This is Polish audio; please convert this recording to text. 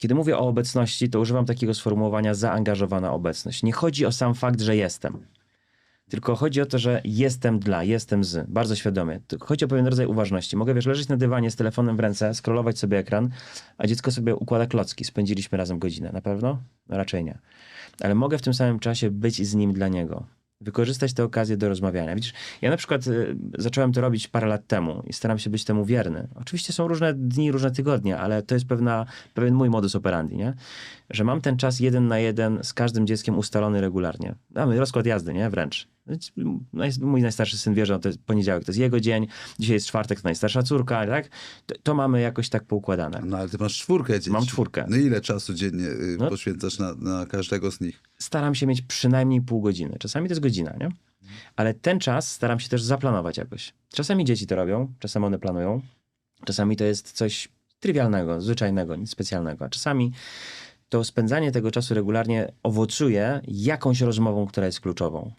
Kiedy mówię o obecności, to używam takiego sformułowania zaangażowana obecność. Nie chodzi o sam fakt, że jestem. Tylko chodzi o to, że jestem dla, jestem z, bardzo świadomie. Chodzi o pewien rodzaj uważności. Mogę, wiesz, leżeć na dywanie z telefonem w ręce, scrollować sobie ekran, a dziecko sobie układa klocki. Spędziliśmy razem godzinę. Na pewno? No raczej nie. Ale mogę w tym samym czasie być z nim dla niego. Wykorzystać tę okazję do rozmawiania. Widzisz, ja na przykład y, zacząłem to robić parę lat temu i staram się być temu wierny. Oczywiście są różne dni, różne tygodnie, ale to jest pewna, pewien mój modus operandi, nie? Że mam ten czas jeden na jeden z każdym dzieckiem ustalony regularnie. Mamy rozkład jazdy, nie? Wręcz. Mój najstarszy syn wie, że to jest poniedziałek, to jest jego dzień, dzisiaj jest czwartek, to najstarsza córka, tak? To, to mamy jakoś tak poukładane. No ale ty masz czwórkę dzieci. Mam czwórkę. No ile czasu dziennie y, No. poświęcasz na, na każdego z nich? Staram się mieć przynajmniej pół godziny. Czasami to jest godzina, nie? Ale ten czas staram się też zaplanować jakoś. Czasami dzieci to robią, czasami one planują. Czasami to jest coś trywialnego, zwyczajnego, nic specjalnego. A czasami to spędzanie tego czasu regularnie owocuje jakąś rozmową, która jest kluczową.